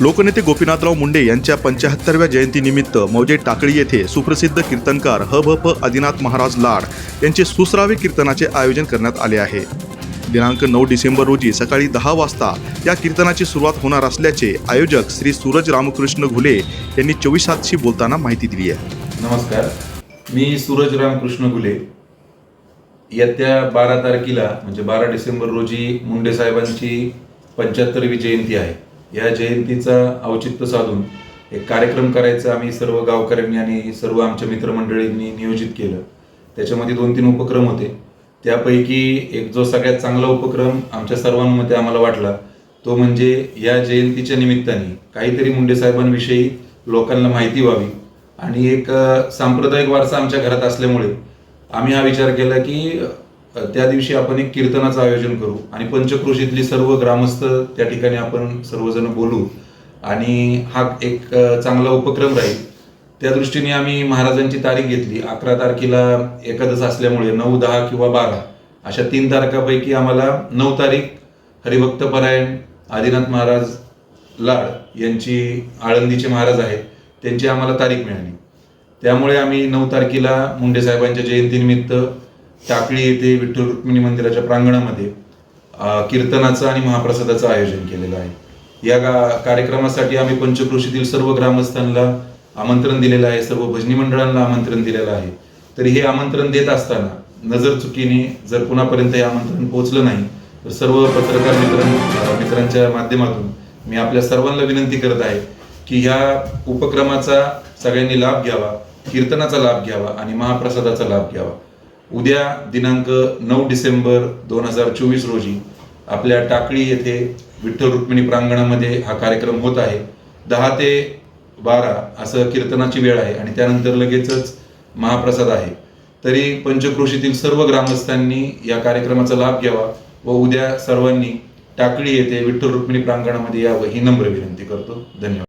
लोकनेते गोपीनाथराव मुंडे यांच्या पंच्याहत्तरव्या जयंतीनिमित्त मौजे टाकळी येथे सुप्रसिद्ध कीर्तनकार ह भ प आदिनाथ महाराज लाड यांचे सुसरावे कीर्तनाचे आयोजन करण्यात आले आहे. दिनांक नऊ डिसेंबर रोजी सकाळी दहा वाजता या कीर्तनाची सुरुवात होणार असल्याचे आयोजक श्री सूरज रामकृष्ण घुले यांनी चोवीस सातशी बोलताना माहिती दिली आहे. नमस्कार. मी सूरज रामकृष्ण घुले. येत्या बारा तारखेला म्हणजे बारा डिसेंबर रोजी मुंडे साहेबांची पंच्याहत्तरवी जयंती आहे. या जयंतीचा औचित्य साधून एक कार्यक्रम करायचा आम्ही सर्व गावकऱ्यांनी आणि सर्व आमच्या मित्रमंडळींनी नियोजित केलं. त्याच्यामध्ये दोन तीन उपक्रम होते. त्यापैकी एक जो सगळ्यात चांगला उपक्रम आमच्या सर्वांमध्ये आम्हाला वाटला तो म्हणजे या जयंतीच्या निमित्ताने काहीतरी मुंडे साहेबांविषयी लोकांना माहिती व्हावी आणि एक सांप्रदायिक वारसा आमच्या घरात असल्यामुळे आम्ही हा विचार केला की त्या दिवशी आपण एक कीर्तनाचं आयोजन करू आणि पंचक्रोशीतली सर्व ग्रामस्थ त्या ठिकाणी आपण सर्वजण बोलू. आणि हा एक चांगला उपक्रम राहील. त्या दृष्टीने आम्ही महाराजांची तारीख घेतली. अकरा तारखेला एकादश असल्यामुळे नऊ दहा किंवा बारा अशा तीन तारखापैकी आम्हाला नऊ तारीख हरिभक्त परायण आदिनाथ महाराज लाड यांची आळंदीचे महाराज आहेत त्यांची आम्हाला तारीख मिळाली. त्यामुळे आम्ही नऊ तारखेला मुंडे साहेबांच्या जयंतीनिमित्त टाकळी येथे विठ्ठल रुक्मिणी मंदिराच्या प्रांगणामध्ये कीर्तनाचं आणि महाप्रसादाचं आयोजन केलेलं आहे. या गा- कार्यक्रमासाठी आम्ही पंचक्रोशीतील सर्व ग्रामस्थांना आमंत्रण दिलेलं आहे सर्व भजनी मंडळांना आमंत्रण दिलेलं आहे. तरी हे आमंत्रण देत असताना नजर चुकीने जर कुणापर्यंत हे आमंत्रण पोहोचलं नाही तर सर्व पत्रकार मित्रां मित्रांच्या माध्यमातून मी आपल्या सर्वांना विनंती करत आहे की ह्या उपक्रमाचा सगळ्यांनी लाभ घ्यावा कीर्तनाचा लाभ घ्यावा आणि महाप्रसादाचा लाभ घ्यावा. उद्या दिनांक नऊ डिसेंबर दोन हजार चोवीस रोजी आपल्या टाकळी येथे विठ्ठल रुक्मिणी प्रांगणामध्ये हा कार्यक्रम होत आहे. दहा ते बारा असं कीर्तनाची वेळ आहे आणि त्यानंतर लगेचच महाप्रसाद आहे. तरी पंचक्रोशीतील सर्व ग्रामस्थांनी या कार्यक्रमाचा लाभ घ्यावा व उद्या सर्वांनी टाकळी येथे विठ्ठल रुक्मिणी प्रांगणामध्ये यावं ही नम्र विनंती करतो. धन्यवाद.